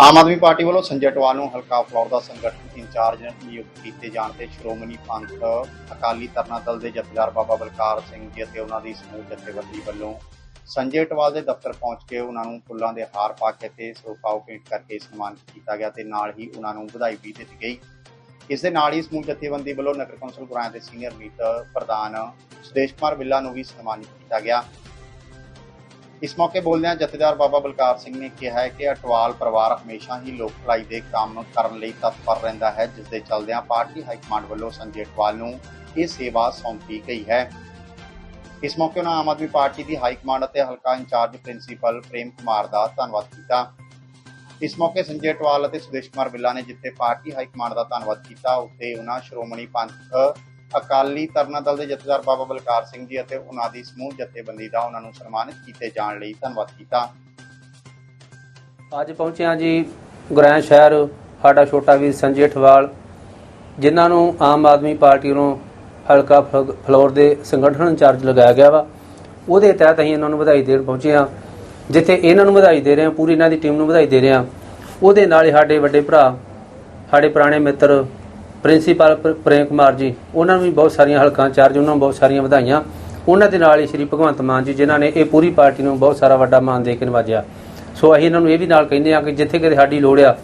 ਆਮ Aadmi party ਵੱਲੋਂ ਸੰਜੇ ਅਟਵਾਲ ਨੂੰ ਹਲਕਾ ਫਲੌਰ ਦਾ ਸੰਗਠਨ ਇੰਚਾਰਜ ਨਿਯੁਕਤ ਕੀਤੇ ਜਾਣ ਤੇ ਸ਼੍ਰੋਮਣੀ ਪੰਥ ਅਕਾਲੀ ਤਰਨਾ ਦਲ ਦੇ ਜਥੇਦਾਰ ਬਾਬਾ ਬਲਕਾਰ ਸਿੰਘ ਜੀ ਅਤੇ ਉਹਨਾਂ ਦੀ ਸਮੂਹ ਜਥੇਬੰਦੀ ਵੱਲੋਂ ਸੰਜੇ ਅਟਵਾਲ ਦੇ ਦਫ਼ਤਰ ਪਹੁੰਚ ਕੇ ਉਹਨਾਂ ਨੂੰ ਫੁੱਲਾਂ ਦੇ ਹਾਰ ਪਾ ਕੇ ਤੇ ਸਰੋਪਾਓ ਪੇਂਟ ਕਰਕੇ ਸਨਮਾਨਿਤ ਕੀਤਾ ਗਿਆ ਤੇ ਨਾਲ ਹੀ ਉਹਨਾਂ ਨੂੰ ਵਧਾਈ ਵੀ ਦਿੱਤੀ ਗਈ। ਇਸ ਦੇ ਨਾਲ ਹੀ ਸਮੂਹ ਜਥੇਬੰਦੀ ਵੱਲੋਂ ਨਗਰ ਕੌਂਸਲ ਗੁਰਾਇਆ ਦੇ ਸੀਨੀਅਰ ਮੀਤ ਪ੍ਰਧਾਨ ਸੁਦੇਸ਼ ਕੁਮਾਰ ਬਿੱਲਾ ਨੂੰ ਵੀ ਸਨਮਾਨਿਤ ਕੀਤਾ ਗਿਆ। ਇਸ ਮੌਕੇ ਬੋਲਦਿਆਂ ਜਥੇਦਾਰ ਬਾਬਾ ਬਲਕਾਰ ਸਿੰਘ ਨੇ ਕਿਹਾ ਹੈ ਕਿ ਅਟਵਾਲ ਪਰਿਵਾਰ ਹਮੇਸ਼ਾ ਹੀ ਲੋਕ ਭਲਾਈ ਦੇ ਕੰਮ ਕਰਨ ਲਈ ਤਤਪਰ ਰਹਿੰਦਾ ਹੈ, ਜਿਸ ਦੇ ਚੱਲਦਿਆਂ ਪਾਰਟੀ ਹਾਈ ਕਮਾਂਡ ਵੱਲੋਂ ਸੰਜੇ ਅਟਵਾਲ ਨੂੰ ਇਹ ਸੇਵਾ ਸੌਂਪੀ ਗਈ ਹੈ। ਇਸ ਮੌਕੇ ਉਹਨਾਂ ਆਮ ਆਦਮੀ ਪਾਰਟੀ ਦੀ ਹਾਈ ਕਮਾਂਡ ਅਤੇ ਹਲਕਾ in charge principal Prem Kumar ਦਾ ਧੰਨਵਾਦ ਕੀਤਾ। ਇਸ ਮੌਕੇ ਸੰਜੇ ਅਟਵਾਲ ਅਤੇ ਸੁਦੇਸ਼ ਕੁਮਾਰ ਬਿੱਲਾ ਨੇ ਜਿੱਥੇ ਪਾਰਟੀ ਹਾਈ ਕਮਾਂਡ ਦਾ ਧੰਨਵਾਦ ਕੀਤਾ, ਉੱਥੇ ਉਹਨਾਂ ਸ਼੍ਰੋਮਣੀ ਪੰਥ ਅਕਾਲੀ ਤਰਨਾ ਦਲ ਦੇ ਜਥੇਦਾਰ ਬਾਬਾ ਬਲਕਾਰ ਸਿੰਘ ਜੀ ਅਤੇ ਉਹਨਾਂ ਦੀ ਸਮੂਹ ਜਥੇਬੰਦੀ ਦਾ ਉਹਨਾਂ ਨੂੰ ਸਨਮਾਨਿਤ ਕੀਤੇ ਜਾਣ ਲਈ ਧੰਨਵਾਦ ਕੀਤਾ। ਅੱਜ ਪਹੁੰਚਿਆ ਜੀ ਗੁਰੈਣ ਸ਼ਹਿਰ, ਸਾਡਾ ਛੋਟਾ ਵੀਰ ਸੰਜੇ ਠਵਾਲ, ਜਿਨ੍ਹਾਂ ਨੂੰ ਆਮ ਆਦਮੀ ਪਾਰਟੀ ਵੱਲੋਂ ਹਲਕਾ ਫ- ਫਲੋਰ ਦੇ ਸੰਗਠਨ ਇੰਚਾਰਜ ਲਗਾਇਆ ਗਿਆ ਵਾ। ਉਹਦੇ ਤਹਿਤ ਅਸੀਂ ਇਹਨਾਂ ਨੂੰ ਵਧਾਈ ਦੇਣ ਪਹੁੰਚੇ ਹਾਂ। ਜਿੱਥੇ ਇਹਨਾਂ ਨੂੰ ਵਧਾਈ ਦੇ ਰਹੇ ਹਾਂ, ਪੂਰੀ ਇਹਨਾਂ ਦੀ ਟੀਮ ਨੂੰ ਵਧਾਈ ਦੇ ਰਹੇ ਹਾਂ। ਉਹਦੇ ਨਾਲ ਹੀ ਸਾਡੇ ਵੱਡੇ ਭਰਾ, ਸਾਡੇ ਪੁਰਾਣੇ ਮਿੱਤਰ ਪ੍ਰਿੰਸੀਪਲ ਪ੍ਰ- ਪ੍ਰੇਮ ਕੁਮਾਰ ਜੀ, ਉਹਨਾਂ ਨੂੰ ਵੀ ਬਹੁਤ ਸਾਰੀਆਂ ਹਲਕਾ ਚਾਰਜ ਉਹਨਾਂ ਨੂੰ ਬਹੁਤ ਸਾਰੀਆਂ ਵਧਾਈਆਂ। ਉਹਨਾਂ ਦੇ ਨਾਲ ਹੀ ਸ਼੍ਰੀ ਭਗਵੰਤ ਮਾਨ ਜੀ, ਜਿਨ੍ਹਾਂ ਨੇ ਇਹ ਪੂਰੀ ਪਾਰਟੀ ਨੂੰ ਬਹੁਤ ਸਾਰਾ ਵੱਡਾ ਮਾਨ ਦੇ ਕੇ ਨਵਾਜਿਆ। ਸੋ ਅਸੀਂ ਇਹਨਾਂ ਨੂੰ ਇਹ ਵੀ ਨਾਲ ਕਹਿੰਦੇ ਆ ਕਿ ਜਿੱਥੇ ਕਿਤੇ ਸਾਡੀ ਲੋੜ ਆ,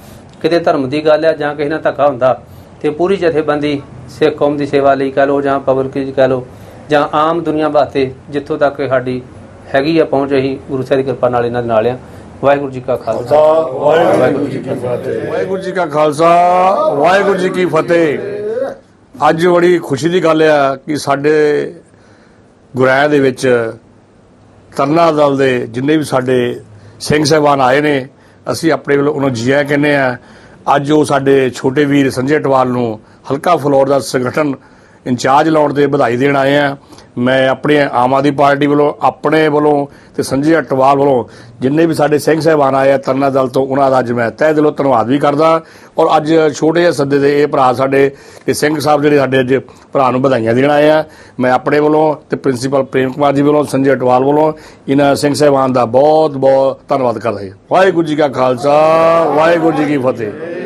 ਕਿਤੇ ਧਰਮ ਦੀ ਗੱਲ ਆ ਜਾਂ ਕਿਸੇ ਨਾਲ ਧੱਕਾ ਹੁੰਦਾ, ਤੇ ਪੂਰੀ ਜਥੇਬੰਦੀ ਸਿੱਖ ਕੌਮ ਦੀ ਸੇਵਾ ਲਈ ਕਹ ਲੋ ਜਾਂ ਪਬਲਿਕ ਦੀ ਕਹ ਲੋ ਜਾਂ ਆਮ ਦੁਨੀਆ ਵਾਸਤੇ ਜਿੱਥੋਂ ਤੱਕ ਸਾਡੀ ਹੈਗੀ ਆ ਪਹੁੰਚ, ਅਸੀਂ ਗੁਰੂ ਸਾਹਿਬ ਦੀ ਕਿਰਪਾ ਨਾਲ ਇਹਨਾਂ ਦੇ ਨਾਲ ਆ। ਵਾਹਿਗੁਰੂ ਜੀ ਕਾ ਖਾਲਸਾ। ਵਾਹਿਗੁਰੂ ਜੀ ਕੀ ਫਤਿਹ। ਵਾਹਿਗੁਰੂ ਜੀ ਕਾ ਖਾਲਸਾ ਵਾਹਿਗੁਰੂ ਜੀ ਕੀ ਫਤਿਹ। ਅੱਜ ਬੜੀ ਖੁਸ਼ੀ ਦੀ ਗੱਲ ਆ ਕਿ ਸਾਡੇ ਗੁਰਾਇਆ ਦੇ ਵਿੱਚ ਤਰਨਾ ਦਲ ਦੇ ਜਿੰਨੇ ਵੀ ਸਾਡੇ ਸਿੰਘ ਸਾਹਿਬਾਨ ਆਏ ਨੇ ਅਸੀਂ ਆਪਣੇ ਵੱਲੋਂ ਉਹਨਾਂ ਨੂੰ ਜੀ ਆਇਆਂ ਕਹਿੰਦੇ ਆ ਅੱਜ ਉਹ ਸਾਡੇ ਛੋਟੇ ਵੀਰ ਸੰਜੇ ਟਵਾਲ ਨੂੰ ਹਲਕਾ ਫਲੋਰ ਦਾ ਸੰਗਠਨ ਇੰਚਾਰਜ ਲਾਉਣ 'ਤੇ ਵਧਾਈ ਦੇਣ ਆਏ ਆ ਮੈਂ ਆਪਣੇ ਆਮ ਆਦਮੀ ਪਾਰਟੀ ਵੱਲੋਂ, ਆਪਣੇ ਵੱਲੋਂ ਤੇ ਸੰਜੇ ਅਟਵਾਲ ਵੱਲੋਂ ਜਿੰਨੇ ਵੀ ਸਾਡੇ ਸਿੰਘ ਸਾਹਿਬਾਨ ਆਏ ਆ ਤਰਨਾ ਦਲ ਤੋਂ, ਉਹਨਾਂ ਦਾ ਅੱਜ ਮੈਂ ਤਹਿ ਦਿਲੋਂ ਧੰਨਵਾਦ ਵੀ ਕਰਦਾ। ਔਰ ਅੱਜ ਛੋਟੇ ਜਿਹੇ ਸੱਦੇ ਦੇ ਇਹ ਭਰਾ ਸਾਡੇ, ਇਹ ਸਿੰਘ ਸਾਹਿਬ ਜਿਹੜੇ ਸਾਡੇ ਅੱਜ ਭਰਾ ਨੂੰ ਵਧਾਈਆਂ ਦੇਣ ਆਏ ਆ। ਮੈਂ ਆਪਣੇ ਵੱਲੋਂ ਤੇ ਪ੍ਰਿੰਸੀਪਲ ਪ੍ਰੇਮ ਕੁਮਾਰ ਜੀ ਵੱਲੋਂ, ਸੰਜੇ ਅਟਵਾਲ ਵੱਲੋਂ ਇਹਨਾਂ ਸਿੰਘ ਸਾਹਿਬਾਨ ਦਾ ਬਹੁਤ ਬਹੁਤ ਧੰਨਵਾਦ ਕਰਦਾ ਹਾਂ। ਵਾਹਿਗੁਰੂ ਜੀ ਕਾ ਖਾਲਸਾ, ਵਾਹਿਗੁਰੂ ਜੀ ਕੀ ਫਤਿਹ।